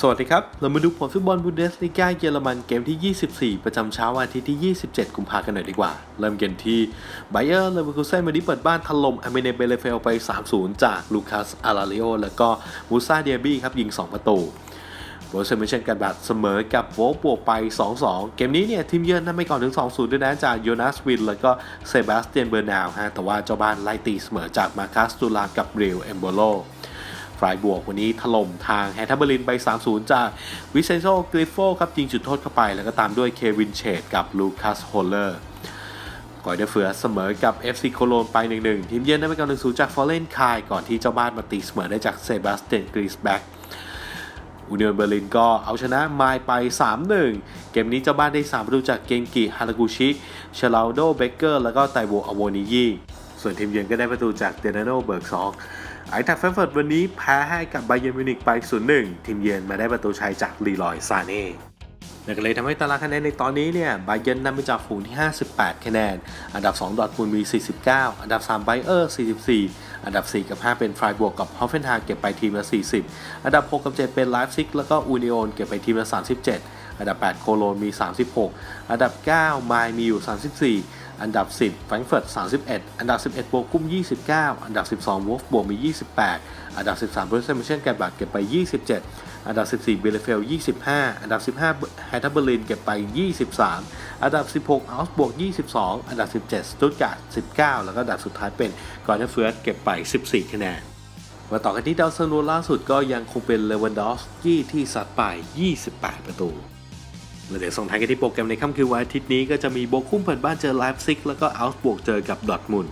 สวัสดีครับ เรามาดูผลฟุตบอลบูเดสลีกาเยอรมันเกมที่ 24 ประจำเช้าวันอาทิตย์ที่ 27 กุมภาพันธ์กันหน่อยดีกว่า เริ่มกันที่ไบเออร์เลเวอร์คูเซ่นวันนี้เปิดบ้านถล่มอเมเนเบเลเฟลไป 3-0 จากลูคัสอาราลิโอแล้วก็มูซาเดียบี้ครับยิง 2 ประตูโบรเซมิเชนกันแบบเสมอกับโวบวกไป 2-2 เกมนี้เนี่ยทีมเยือนนำไปก่อนถึง 2-0 ด้วยนะจากโยนาสวิน แล้วก็เซบาสเตียนเบอร์นาวฮะแต่ว่าเจ้าบ้านไล่ตีเสมอจากมาคัสตูลากับเรียวเอมโบโล ฟรายบวกวันนี้ถล่มทางแฮทเทอร์เบอร์ลินไป 3-0 จากวิเซนโซกริฟโฟครับยิงจุดโทษเข้าไป แล้วก็ตามด้วยเควินเชดกับลูคัสโฮลเลอร์ก่อยเดเฟือเสมอกับ FC โคโลนไป 1-1 ทีมเยือนได้ไปก่อน1-0 จากฟอร์เรนคาย ก่อนที่เจ้าบ้านมาตีเสมอได้จากเซบาสเตียนกรีสแบ็กอุน i อนเบอร์ลินก็เอาชนะไมายไป 3-1 เกมนี้เจ้าบ้านได้3ประตูจากเกงกิฮารากุชิเชลาโดเบเกอร์ แล้วก็ไตโวอโวนิยี ส่วนทีมเยือนก็ได้ประตูจากเดนาโนเบิร์กซอกไอทักแฟเฟิร์ตวันนี้แพ้ให้กับไบเยอร์มิวนิกไป 0-1 ทีมเยือนมาได้ประตูชัยจากลีลอยซาเน่นั่นก็เลยทำให้ตารางคะแนนในตอนนี้เนี่ยไบเยอร์นำไปจากฝูงที่ 58 คะแนน อันดับ 2 ดอทมุนมี 49 อันดับ 3 ไบเออร์ 44 อันดับ 4 กับ 5 เป็นฟรายบวกกับฮอฟเฟนฮม์เก็บไปทีมละ 40 อันดับ 6 กับ 7 เป็นไลฟ์ซิกแล้วก็อูนิโอนเก็บไปทีมละ 37 อันดับ 8 โคโลนมี 36 อันดับ 9 ไมล์มีอยู่ 34 อันดับ 10แฟรงก์เฟิร์ต31 อันดับ 11 โบกุ้ม 29 อันดับ 12วอฟบวกมี 28 อันดับ 13บรูเซนเมเชนแกบัตเก็บไป 27 อันดับ 14เบลเฟล25 อันดับ 15แฮตเทอร์เบอร์ลินเก็บไป 23 อันดับ 16อัลส์บวก22 อันดับ 17สตุตการ์ด19 แล้วก็อันดับสุดท้ายเป็นกอร์เนเฟิร์สเก็บไป 14 คะแนน มาต่อกันที่ดาวซันโวล่าสุดก็ยังคงเป็นเลวันดอฟสกี้ที่ซัดไป 28 ประตู และเดี๋ยวส่งท้ายกันที่โปรแกรมในค่ำคืนวันอาทิตย์นี้ก็จะมีโบกุ้มเปิดบ้านเจอไลฟ์ซิกแล้วก็อัลส์บวกเจอกับดอทมุน